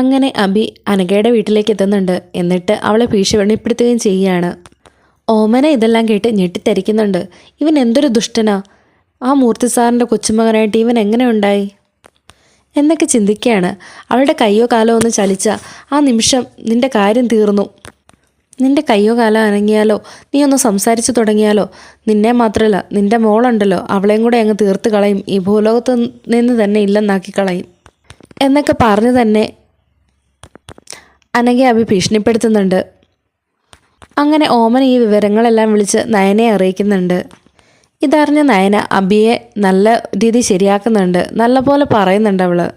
അങ്ങനെ അബി അനഘയുടെ വീട്ടിലേക്ക് എത്തുന്നുണ്ട്. എന്നിട്ട് അവളെ ഭീഷണിപ്പെടുത്തുകയും ചെയ്യുകയാണ്. ഓമന ഇതെല്ലാം കേട്ട് ഞെട്ടിത്തരിക്കുന്നുണ്ട്. ഇവൻ എന്തൊരു ദുഷ്ടനാ? ആ മൂർത്തി സാറിന്റെ കൊച്ചുമകനായിട്ട് ഇവൻ എങ്ങനെ ഉണ്ടായി? എന്നൊക്കെ ചിന്തിക്കുകയാണ്. അവളുടെ കയ്യോ കാലോ ഒന്ന് ചലിച്ച ആ നിമിഷം നിന്റെ കാര്യം തീർന്നു. നിന്റെ കയ്യോ കാലോ അനങ്ങിയാലോ? നീ ഒന്ന് സംസാരിച്ചു തുടങ്ങിയാലോ? നിന്നെ മാത്രമല്ല നിന്റെ മോളുണ്ടല്ലോ. അവളെയും കൂടെ അങ്ങ് തീർത്ത് കളയും. ഈ ഭൂലോകത്ത് നിന്ന് തന്നെ ഇല്ലെന്നാക്കി കളയും. എന്നൊക്കെ പറഞ്ഞു തന്നെ അനഘയെ അഭി ഭീഷണിപ്പെടുത്തുന്നുണ്ട്. അങ്ങനെ ഓമൻ ഈ വിവരങ്ങളെല്ലാം വിളിച്ച് നയനയെ അറിയിക്കുന്നുണ്ട്. ഇതറിഞ്ഞ നയന അബിയെ നല്ല രീതി ശരിയാക്കുന്നുണ്ട്. നല്ലപോലെ പറയുന്നുണ്ട് അവൾ.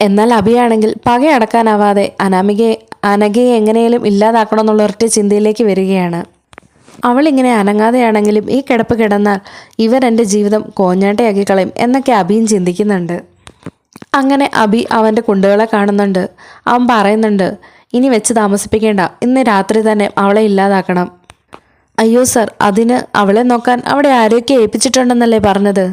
എന്നാൽ അബിയാണെങ്കിൽ പകയടക്കാനാവാതെ അനാമികയെ അനഘയെ എങ്ങനെയും ഇല്ലാതാക്കണമെന്നുള്ള ഒരൊറ്റ ചിന്തയിലേക്ക് വരികയാണ്. അവളിങ്ങനെ അനങ്ങാതെയാണെങ്കിലും ഈ കിടപ്പ് കിടന്നാൽ ഇവർ എന്റെ ജീവിതം കോഞ്ഞാട്ടയാക്കി കളയും എന്നൊക്കെ അബിയും ചിന്തിക്കുന്നുണ്ട്. അങ്ങനെ അബി അവന്റെ കുണ്ടുകളെ കാണുന്നുണ്ട്. അവൻ പറയുന്നുണ്ട് ഇനി വെച്ച് താമസിപ്പിക്കേണ്ട. ഇന്ന് രാത്രി തന്നെ അവളെ ഇല്ലാതാക്കണം. അയ്യോ സർ അതിന് അവളെ നോക്കാൻ അവിടെ ആരെയൊക്കെ ഏൽപ്പിച്ചിട്ടുണ്ടെന്നല്ലേ പറഞ്ഞത്?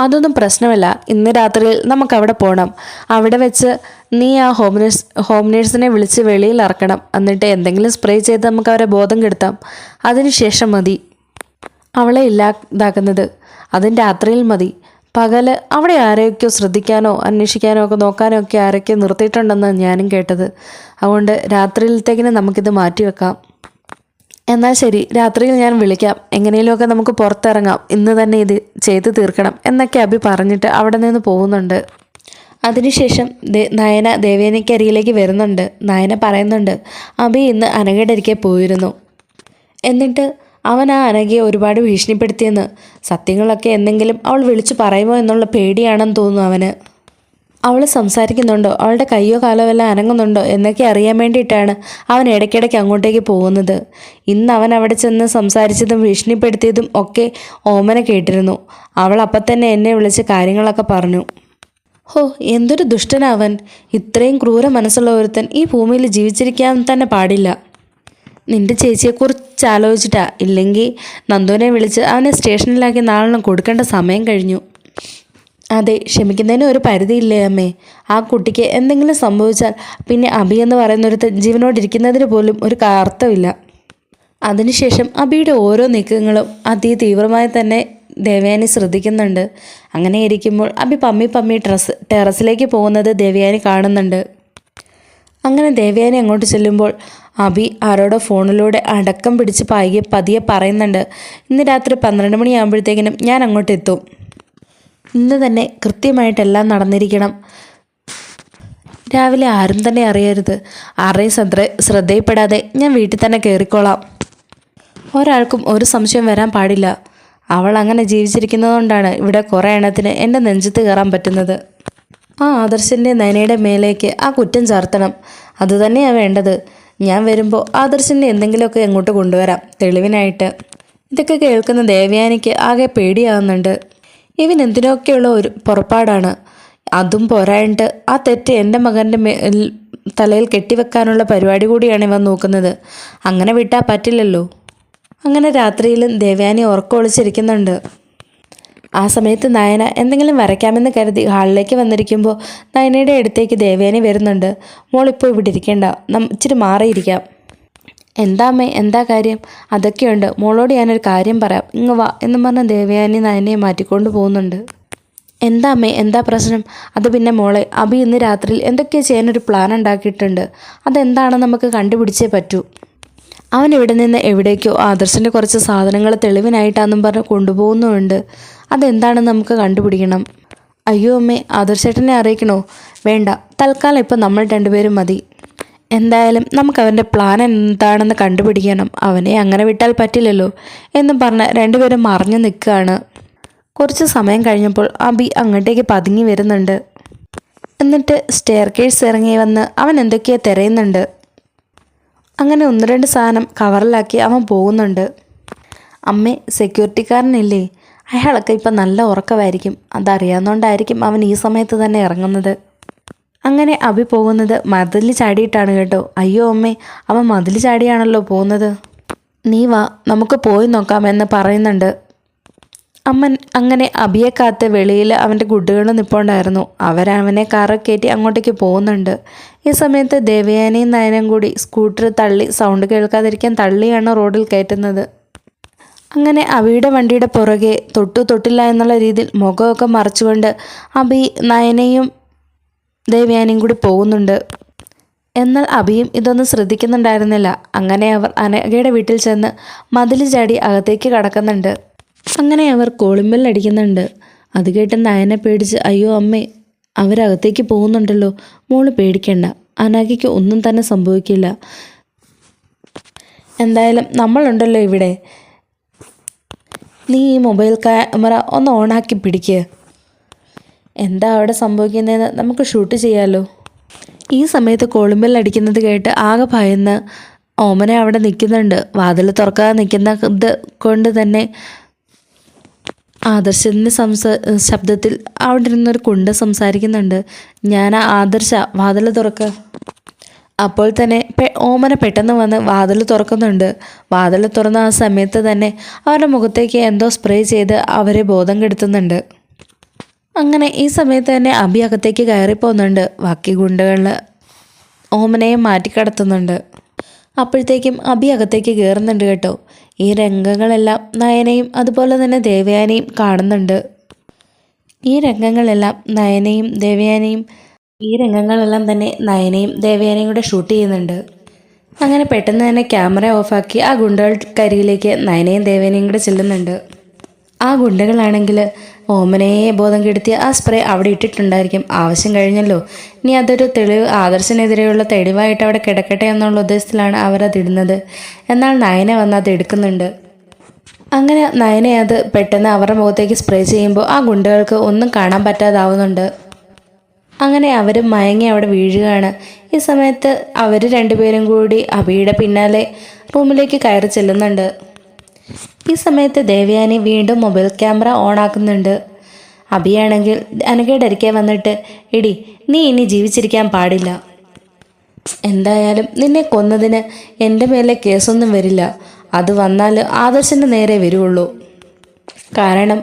അതൊന്നും പ്രശ്നമല്ല. ഇന്ന് രാത്രിയിൽ നമുക്ക് അവിടെ പോകണം അവിടെ വെച്ച് നീ ആ ഹോം നേഴ്സ് ഹോം നേഴ്സിനെ വിളിച്ച് വെളിയിൽ ഇറക്കണം. എന്നിട്ട് എന്തെങ്കിലും സ്പ്രേ ചെയ്ത് നമുക്ക് അവരെ ബോധം കെടുത്താം. അതിനുശേഷം മതി. അവളെ ഇല്ലാതാക്കുന്നത്. അതും രാത്രിയിൽ മതി. പകൽ അവിടെ ആരെയൊക്കെയോ ശ്രദ്ധിക്കാനോ അന്വേഷിക്കാനോ ഒക്കെ നോക്കാനോ ഒക്കെ ആരൊക്കെ നിർത്തിയിട്ടുണ്ടെന്ന് ഞാനും കേട്ടത്. അതുകൊണ്ട് രാത്രിയിലത്തേക്കിന് നമുക്കിത് മാറ്റിവെക്കാം എന്നാൽ ശരി രാത്രിയിൽ ഞാൻ വിളിക്കാം. എങ്ങനെയെങ്കിലുമൊക്കെ നമുക്ക് പുറത്തിറങ്ങാം. ഇന്ന് തന്നെ ഇത് ചെയ്തു തീർക്കണം എന്നൊക്കെ അഭി പറഞ്ഞിട്ട് അവിടെ നിന്ന് പോകുന്നുണ്ട്. അതിനുശേഷം നയന ദേവേനയ്ക്കരിയിലേക്ക് വരുന്നുണ്ട്. നയന പറയുന്നുണ്ട് അഭി ഇന്ന് അനഘയുടെ പോയിരുന്നു. എന്നിട്ട് അവൻ ആ അനഘയെ ഒരുപാട് ഭീഷണിപ്പെടുത്തിയെന്ന്. സത്യങ്ങളൊക്കെ എന്തെങ്കിലും അവൾ വിളിച്ചു പറയുമോ എന്നുള്ള പേടിയാണെന്ന് തോന്നുന്നു അവന്. അവൾ സംസാരിക്കുന്നുണ്ടോ? അവളുടെ കയ്യോ കാലോ എല്ലാം അനങ്ങുന്നുണ്ടോ? എന്നൊക്കെ അറിയാൻ വേണ്ടിയിട്ടാണ് അവൻ ഇടയ്ക്കിടയ്ക്ക് അങ്ങോട്ടേക്ക് പോകുന്നത്. ഇന്ന് അവൻ അവിടെ ചെന്ന് സംസാരിച്ചതും ഭീഷണിപ്പെടുത്തിയതും ഒക്കെ ഓമന കേട്ടിരുന്നു. അവൾ അപ്പം തന്നെ എന്നെ വിളിച്ച് കാര്യങ്ങളൊക്കെ പറഞ്ഞു. ഹോ എന്തൊരു ദുഷ്ടനവൻ ഇത്രയും ക്രൂര മനസ്സുള്ള ഒരുത്തൻ ഈ ഭൂമിയിൽ ജീവിച്ചിരിക്കാൻ തന്നെ പാടില്ല. നിന്റെ ചേച്ചിയെക്കുറിച്ച് ആലോചിച്ചിട്ടാ ഇല്ലെങ്കിൽ നന്ദുവിനെ വിളിച്ച് അവനെ സ്റ്റേഷനിലാക്കി നാളെ കൊടുക്കേണ്ട സമയം കഴിഞ്ഞു. അതെ ക്ഷമിക്കുന്നതിന് ഒരു പരിധിയില്ലേ അമ്മേ. ആ കുട്ടിക്ക് എന്തെങ്കിലും സംഭവിച്ചാൽ പിന്നെ അബി എന്ന് പറയുന്ന ഒരു ജീവനോടിരിക്കുന്നതിന് പോലും ഒരു അർത്ഥമില്ല അതിനുശേഷം അബിയുടെ ഓരോ നീക്കങ്ങളും അതിതീവ്രമായി തന്നെ ദേവയാനി ശ്രദ്ധിക്കുന്നുണ്ട്. അങ്ങനെ ഇരിക്കുമ്പോൾ അബി പമ്മി പമ്മി ടെറസ് ടെറസിലേക്ക് പോകുന്നത് ദേവയാനി കാണുന്നുണ്ട്. അങ്ങനെ ദേവയാനി അങ്ങോട്ട് ചെല്ലുമ്പോൾ അബി ആരോടോ ഫോണിലൂടെ അടക്കം പിടിച്ച് പായികെ പതിയെ പറയുന്നുണ്ട് ഇന്ന് രാത്രി പന്ത്രണ്ട് മണിയാകുമ്പോഴത്തേക്കിനും ഞാൻ അങ്ങോട്ട് എത്തും. ഇന്ന് തന്നെ കൃത്യമായിട്ടെല്ലാം നടന്നിരിക്കണം. രാവിലെ ആരും തന്നെ അറിയരുത്. ആരെയും ശ്രദ്ധ ശ്രദ്ധയിൽപ്പെടാതെ ഞാൻ വീട്ടിൽ തന്നെ കയറിക്കോളാം. ഒരാൾക്കും ഒരു സംശയം വരാൻ പാടില്ല. അവൾ അങ്ങനെ ജീവിച്ചിരിക്കുന്നതുകൊണ്ടാണ് ഇവിടെ കുറേ എണ്ണത്തിന് എന്റെ നെഞ്ചത്ത് കയറാൻ പറ്റുന്നത്. ആ ആദർശന്റെ നനയുടെ മേലേക്ക് ആ കുറ്റം ചാർത്തണം. അതുതന്നെയാണ് വേണ്ടത്. ഞാൻ വരുമ്പോൾ ആദർശന്റെ എന്തെങ്കിലുമൊക്കെ എങ്ങോട്ട് കൊണ്ടുവരാം തെളിവിനായിട്ട്. ഇതൊക്കെ കേൾക്കുന്ന ദേവയാനിക്ക് ആകെ പേടിയാവുന്നുണ്ട്. ഇവൻ എന്തിനൊക്കെയുള്ള ഒരു പുറപ്പാടാണ്. അതും പോരായിട്ട് ആ തെറ്റ് എന്റെ മകന്റെ മേൽ തലയിൽ കെട്ടിവെക്കാനുള്ള പരിപാടി കൂടിയാണ് ഇവൻ നോക്കുന്നത്. അങ്ങനെ വിട്ടാൽ പറ്റില്ലല്ലോ. അങ്ങനെ രാത്രിയിലും ദേവയാനി ഉറക്കമൊളിച്ചിരിക്കുന്നുണ്ട് ആ സമയത്ത് നയന എന്തെങ്കിലും വരയ്ക്കാമെന്ന് കരുതി ഹാളിലേക്ക് വന്നിരിക്കുമ്പോൾ നയനയുടെ അടുത്തേക്ക് ദേവേനെ വരുന്നുണ്ട്. മോളിപ്പോൾ ഇവിടെ ഇരിക്കേണ്ട. ഇച്ചിരി മാറിയിരിക്കാം. എന്താ അമ്മേ? എന്താ കാര്യം? അതൊക്കെയുണ്ട്. മോളോട് ഞാനൊരു കാര്യം പറയാം. ഇങ്ങ് വാ എന്ന് പറഞ്ഞ ദേവയാനി നയനയെ മാറ്റിക്കൊണ്ട് പോകുന്നുണ്ട്. എന്താ അമ്മേ? എന്താ പ്രശ്നം? അത് പിന്നെ മോളെ. അബി ഇന്ന് രാത്രിയിൽ എന്തൊക്കെയോ ചെയ്യാനൊരു പ്ലാൻ ഉണ്ടാക്കിയിട്ടുണ്ട്. അതെന്താണെന്ന് നമുക്ക് കണ്ടുപിടിച്ചേ പറ്റൂ? അവൻ ഇവിടെ നിന്ന് എവിടേക്കോ ആദർശന്റെ കുറച്ച് സാധനങ്ങൾ തെളിവിനായിട്ടാണെന്നും പറഞ്ഞ് കൊണ്ടുപോകുന്നുമുണ്ട്. അതെന്താണെന്ന് നമുക്ക് കണ്ടുപിടിക്കണം. അയ്യോ അമ്മേ ആദർശേട്ടനെ അറിയിക്കണോ? വേണ്ട തൽക്കാലം ഇപ്പം നമ്മൾ രണ്ടുപേരും മതി. എന്തായാലും നമുക്ക് അവന്റെ പ്ലാൻ എന്താണെന്ന് കണ്ടുപിടിക്കണം. അവനെ അങ്ങനെ വിട്ടാൽ പറ്റില്ലല്ലോ എന്നും പറഞ്ഞ് രണ്ടുപേരും മറിഞ്ഞു നിൽക്കുകയാണ്. കുറച്ച് സമയം കഴിഞ്ഞപ്പോൾ അബി അങ്ങോട്ടേക്ക് പതുങ്ങി വരുന്നുണ്ട്. എന്നിട്ട് സ്റ്റെയർ കേഴ്സ് ഇറങ്ങി വന്ന് അവൻ എന്തൊക്കെയോ തിരയുന്നുണ്ട്. അങ്ങനെ ഒന്ന് രണ്ട് സാധനം കവറിലാക്കി അവൻ പോകുന്നുണ്ട്. അമ്മേ സെക്യൂരിറ്റിക്കാരനില്ലേ അയാളൊക്കെ ഇപ്പം നല്ല ഉറക്കമായിരിക്കും. അതറിയാവുന്നതുകൊണ്ടായിരിക്കും അവൻ ഈ സമയത്ത് തന്നെ ഇറങ്ങുന്നത്. അങ്ങനെ അഭി പോകുന്നത് മതിൽ ചാടിയിട്ടാണ് കേട്ടോ. അയ്യോ അമ്മേ അവൻ മതിൽ ചാടിയാണല്ലോ പോകുന്നത്. നീ വാ നമുക്ക് പോയി നോക്കാമെന്ന് പറയുന്നുണ്ട്. അമ്മൻ അങ്ങനെ അബിയെ കാത്ത് വെളിയിൽ അവന്റെ ഗുഡുകൾ നിൽപ്പുണ്ടായിരുന്നു അവരവനെ കാറൊക്കെ കയറ്റി അങ്ങോട്ടേക്ക് പോകുന്നുണ്ട്. ഈ സമയത്ത് ദേവയാനിയും നയനും കൂടി സ്കൂട്ടർ തള്ളി സൗണ്ട് കേൾക്കാതിരിക്കാൻ തള്ളിയാണ് റോഡിൽ കയറ്റുന്നത്. അങ്ങനെ അബിയുടെ വണ്ടിയുടെ പുറകെ തൊട്ടു തൊട്ടില്ല എന്നുള്ള രീതിയിൽ മുഖമൊക്കെ മറച്ചുകൊണ്ട് അബി നയനയും ദേവയാനിയും കൂടി പോകുന്നുണ്ട്. എന്നാൽ അബിയും ഇതൊന്നും ശ്രദ്ധിക്കുന്നുണ്ടായിരുന്നില്ല. അങ്ങനെ അവർ അനഘയുടെ വീട്ടിൽ ചെന്ന് മതിൽ ചാടി അകത്തേക്ക് കടക്കുന്നുണ്ട്. അങ്ങനെ അവർ കോളിമ്പൽ അടിക്കുന്നുണ്ട്. അത് കേട്ട് നയനെ പേടിച്ച് അയ്യോ അമ്മേ അവരകത്തേക്ക് പോകുന്നുണ്ടല്ലോ. മോൾ പേടിക്കണ്ട. അനാഗയ്ക്ക് ഒന്നും തന്നെ സംഭവിക്കില്ല. എന്തായാലും നമ്മളുണ്ടല്ലോ ഇവിടെ. നീ ഈ മൊബൈൽ ക്യാമറ ഒന്ന് ഓണാക്കി പിടിക്കുക എന്താ അവിടെ സംഭവിക്കുന്നതെന്ന് നമുക്ക് ഷൂട്ട് ചെയ്യാമല്ലോ ഈ സമയത്ത് കൊളുമ്പിൽ അടിക്കുന്നത് കേട്ട് ആകെ ഭയന്ന് ഓമന അവിടെ നിൽക്കുന്നുണ്ട്. വാതിൽ തുറക്കാതെ നിൽക്കുന്ന ഇത് കൊണ്ട് തന്നെ ആദർശത്തിന്റെ സംസ ശബ്ദത്തിൽ അവിടെ ഇരുന്നൊരു കുണ്ട് സംസാരിക്കുന്നുണ്ട്. ഞാൻ ആദർശ വാതിൽ തുറക്ക. അപ്പോൾ തന്നെ ഓമന പെട്ടെന്ന് വന്ന് വാതിൽ തുറക്കുന്നുണ്ട്. വാതിൽ തുറന്ന ആ സമയത്ത് തന്നെ അവരുടെ മുഖത്തേക്ക് എന്തോ സ്പ്രേ ചെയ്ത് അവരെ ബോധം കെടുത്തുന്നുണ്ട്. അങ്ങനെ ഈ സമയത്ത് തന്നെ അബി അകത്തേക്ക് കയറിപ്പോകുന്നുണ്ട് ബാക്കി ഗുണ്ടകളിൽ ഓമനയെ മാറ്റിക്കടത്തുന്നുണ്ട്. അപ്പോഴത്തേക്കും അബി അകത്തേക്ക് കയറുന്നുണ്ട് കേട്ടോ. ഈ രംഗങ്ങളെല്ലാം നയനയും അതുപോലെ തന്നെ ദേവയാനയും കാണുന്നുണ്ട്. ഈ രംഗങ്ങളെല്ലാം നയനയും ദേവയാനിയും ഈ രംഗങ്ങളെല്ലാം തന്നെ നയനയും ദേവയാനയും കൂടെ ഷൂട്ട് ചെയ്യുന്നുണ്ട്. അങ്ങനെ പെട്ടെന്ന് തന്നെ ക്യാമറ ഓഫാക്കി ആ ഗുണ്ടകൾക്കരികിലേക്ക് നയനയും ദേവേനയും കൂടെ ചെല്ലുന്നുണ്ട്. ആ ഗുണ്ടകളാണെങ്കിൽ ഓമനയെ ബോധം കെടുത്തിയ ആ സ്പ്രേ അവിടെ ഇട്ടിട്ടുണ്ടായിരിക്കും. ആവശ്യം കഴിഞ്ഞല്ലോ. ഇനി അതൊരു തെളിവ് ആദർശനെതിരെയുള്ള തെളിവായിട്ട് അവിടെ കിടക്കട്ടെ എന്നുള്ള ഉദ്ദേശത്തിലാണ് അവരതിടുന്നത് എന്നാൽ നയന വന്ന് അത് എടുക്കുന്നുണ്ട്. അങ്ങനെ നയനെ അത് പെട്ടെന്ന് അവരുടെ മുഖത്തേക്ക് സ്പ്രേ ചെയ്യുമ്പോൾ ആ ഗുണ്ടകൾക്ക് ഒന്നും കാണാൻ പറ്റാതാവുന്നുണ്ട്. അങ്ങനെ അവർ മയങ്ങി അവിടെ വീഴുകയാണ്. ഈ സമയത്ത് അവർ രണ്ടുപേരും കൂടി അബിയുടെ പിന്നാലെ റൂമിലേക്ക് കയറി ചെല്ലുന്നുണ്ട്. ഈ സമയത്ത് ദേവയാനി വീണ്ടും മൊബൈൽ ക്യാമറ ഓണാക്കുന്നുണ്ട് അബിയാണെങ്കിൽ അനഘയുടെ അരിക്കെ വന്നിട്ട് ഇടി നീ ഇനി ജീവിച്ചിരിക്കാൻ പാടില്ല. എന്തായാലും നിന്നെ കൊന്നതിന് എന്റെ മേലെ കേസൊന്നും വരില്ല. അത് വന്നാൽ ആദർശന്റെ നേരെ വരുള്ളൂ. കാരണം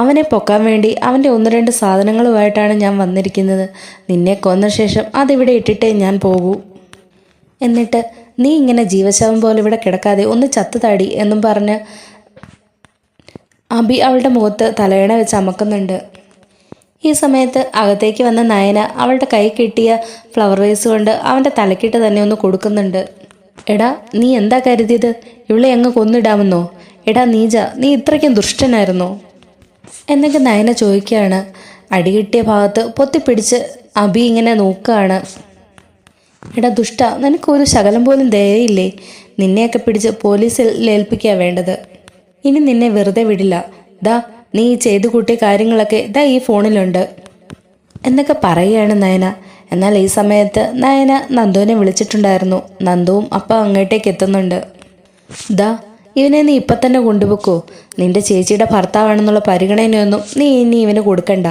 അവനെ പൊക്കാൻ വേണ്ടി അവന്റെ ഒന്ന് രണ്ട് സാധനങ്ങളുമായിട്ടാണ് ഞാൻ വന്നിരിക്കുന്നത്. നിന്നെ കൊന്ന ശേഷം അതിവിടെ ഇട്ടിട്ടേ ഞാൻ പോകൂ. എന്നിട്ട് നീ ഇങ്ങനെ ജീവശവം പോലെ ഇവിടെ കിടക്കാതെ ഒന്ന് ചത്തു താടി എന്നും പറഞ്ഞ് അബി അവളുടെ മുഖത്ത് തലയണ വെച്ച് അമക്കുന്നുണ്ട്. ഈ സമയത്ത് അകത്തേക്ക് വന്ന നയന അവളുടെ കൈ കിട്ടിയ ഫ്ലവർ വേസ് കൊണ്ട് അവന്റെ തലക്കിട്ട് തന്നെ ഒന്ന് കൊടുക്കുന്നുണ്ട്. എടാ നീ എന്താ കരുതിയത്? ഇവളെ അങ്ങ് കൊന്നിടാമെന്നോ? എടാ നീജ നീ ഇത്രയ്ക്കും ദുഷ്ടനായിരുന്നോ? എന്നൊക്കെ നയന ചോദിക്കുകയാണ്. അടി കിട്ടിയ ഭാഗത്ത് പൊത്തിപ്പിടിച്ച് അബി ഇങ്ങനെ നോക്കുകയാണ്. എടാ ദുഷ്ട നിനക്കൊരു ശകലം പോലും ദയയില്ലേ? നിന്നെയൊക്കെ പിടിച്ച് പോലീസിൽ ഏൽപ്പിക്കുക വേണ്ടത്. ഇനി നിന്നെ വെറുതെ വിടില്ല. ദാ നീ ചെയ്തു കൂട്ടിയ കാര്യങ്ങളൊക്കെ ദാ ഈ ഫോണിലുണ്ട്. എന്നൊക്കെ പറയുകയാണ് നയന. എന്നാൽ ഈ സമയത്ത് നയന നന്ദുവിനെ വിളിച്ചിട്ടുണ്ടായിരുന്നു. നന്ദുവും അപ്പം അങ്ങോട്ടേക്ക് എത്തുന്നുണ്ട്. ദാ ഇവനെ നീ ഇപ്പം തന്നെ കൊണ്ടുപോക്കോ. നിന്റെ ചേച്ചിയുടെ ഭർത്താവാണെന്നുള്ള പരിഗണനയൊന്നും നീ ഇനി ഇവന് കൊടുക്കണ്ട.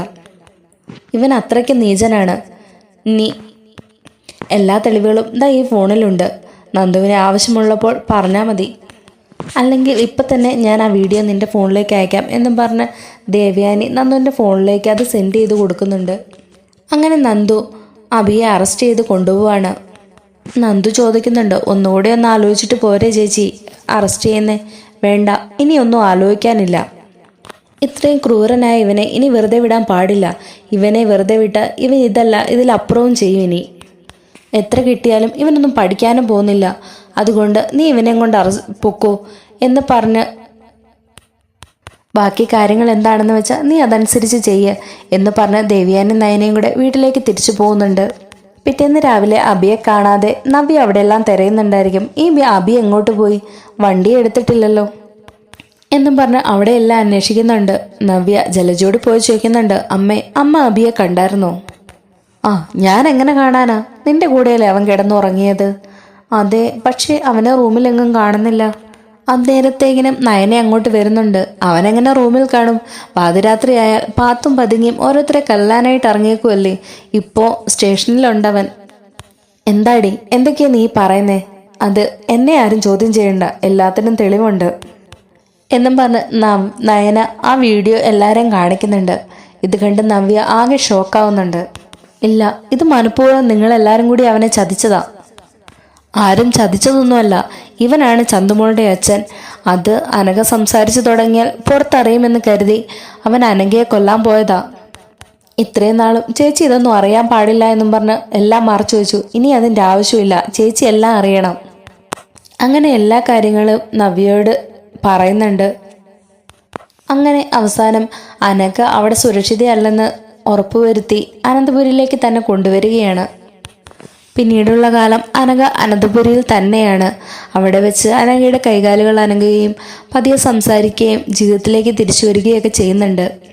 ഇവൻ അത്രയ്ക്ക് നീചനാണ്. നീ എല്ലാ തെളിവുകളും ദാ ഈ ഫോണിലുണ്ട്. നന്ദുവിന് ആവശ്യമുള്ളപ്പോൾ പറഞ്ഞാൽ മതി. അല്ലെങ്കിൽ ഇപ്പം തന്നെ ഞാൻ ആ വീഡിയോ നിന്റെ ഫോണിലേക്ക് അയക്കാം എന്നും പറഞ്ഞ് ദേവയാനി നന്ദുവിന്റെ ഫോണിലേക്ക് അത് സെൻഡ് ചെയ്ത് കൊടുക്കുന്നുണ്ട്. അങ്ങനെ നന്ദു അഭിയെ അറസ്റ്റ് ചെയ്ത് കൊണ്ടുപോവാണ്. നന്ദു ചോദിക്കുന്നുണ്ട് ഒന്നുകൂടെ ഒന്ന് ആലോചിച്ചിട്ട് പോരെ ചേച്ചി. അറസ്റ്റ് ചെയ്യുന്നേ. വേണ്ട. ഇനി ഒന്നും ആലോചിക്കാനില്ല. ഇത്രയും ക്രൂരനായ ഇവനെ ഇനി വെറുതെ വിടാൻ പാടില്ല. ഇവനെ വെറുതെ വിട്ട ഇവൻ ഇതല്ല ഇതിലപ്പുറവും ചെയ്യും ഇനി. എത്ര കിട്ടിയാലും ഇവനൊന്നും പഠിക്കാനും പോകുന്നില്ല. അതുകൊണ്ട് നീ ഇവനെ കൊണ്ട് അറ പൊക്കോ എന്ന് പറഞ്ഞ് ബാക്കി കാര്യങ്ങൾ എന്താണെന്ന് വെച്ചാൽ നീ അതനുസരിച്ച് ചെയ്യ് എന്ന് പറഞ്ഞ് ദേവിയാനും നയനയും കൂടെ വീട്ടിലേക്ക് തിരിച്ചു പോകുന്നുണ്ട്. പിറ്റേന്ന് രാവിലെ അബിയെ കാണാതെ നവ്യ അവിടെയെല്ലാം തിരയുന്നുണ്ടായിരിക്കും. ഈ അബി എങ്ങോട്ട് പോയി? വണ്ടി എടുത്തിട്ടില്ലല്ലോ. എന്നും പറഞ്ഞ് അവിടെയെല്ലാം അന്വേഷിക്കുന്നുണ്ട്. നവ്യ ജലജോട് പോയി ചോദിക്കുന്നുണ്ട് അമ്മേ അമ്മ അബിയെ കണ്ടായിരുന്നോ? ആ ഞാൻ എങ്ങനെ കാണാനാ? നിന്റെ കൂടെയല്ലേ അവൻ കിടന്നുറങ്ങിയത്? അതെ പക്ഷേ അവനെ റൂമിലെങ്ങും കാണുന്നില്ല. അന്നേരത്തേക്കിനും നയനെ അങ്ങോട്ട് വരുന്നുണ്ട്. അവനെങ്ങനെ റൂമിൽ കാണും? പാതിരാത്രിയായാൽ പാത്തും പതുങ്ങിയും ഓരോരുത്തരെ കല്ലാനായിട്ട് ഇറങ്ങിയേക്കുമല്ലേ ഇപ്പോ സ്റ്റേഷനിലുണ്ടവൻ. എന്താടി? എന്തൊക്കെയാ നീ പറയുന്നേ? അത് എന്നെ ആരും ചോദ്യം ചെയ്യണ്ട. എല്ലാത്തിനും തെളിവുണ്ട്. എന്നും പറഞ്ഞ് നാം നയന ആ വീഡിയോ എല്ലാവരെയും കാണിക്കുന്നുണ്ട്. ഇത് കണ്ട് നവ്യ ആകെ ഷോക്കാവുന്നുണ്ട് ഇല്ല ഇത് മനഃപൂർവം നിങ്ങളെല്ലാവരും കൂടി അവനെ ചതിച്ചതാ. ആരും ചതിച്ചതൊന്നുമല്ല. ഇവനാണ് ചന്തുമോളുടെ അച്ഛൻ. അത് അനഘ സംസാരിച്ചു തുടങ്ങിയാൽ പുറത്തറിയുമെന്ന് കരുതി അവൻ അനഘയെ കൊല്ലാൻ പോയതാ. ഇത്രയും നാളും ചേച്ചി ഇതൊന്നും അറിയാൻ പാടില്ല എന്നും പറഞ്ഞ് എല്ലാം മറച്ചു വെച്ചു. ഇനി അതിന്റെ ആവശ്യമില്ല. ചേച്ചി എല്ലാം അറിയണം. അങ്ങനെ എല്ലാ കാര്യങ്ങളും നവ്യയോട് പറയുന്നുണ്ട്. അങ്ങനെ അവസാനം അനക്ക അവിടെ സുരക്ഷിതയല്ലെന്ന് ഉറപ്പുവരുത്തി അനന്തപുരിയിലേക്ക് തന്നെ കൊണ്ടുവരികയാണ്. പിന്നീടുള്ള കാലം അനഘ അനന്തപുരിയിൽ തന്നെയാണ്. അവിടെ വെച്ച് അനഘയുടെ കൈകാലുകൾ അനങ്ങുകയും പതിയെ സംസാരിക്കുകയും ജീവിതത്തിലേക്ക് തിരിച്ചു വരികയൊക്കെ ചെയ്യുന്നുണ്ട്.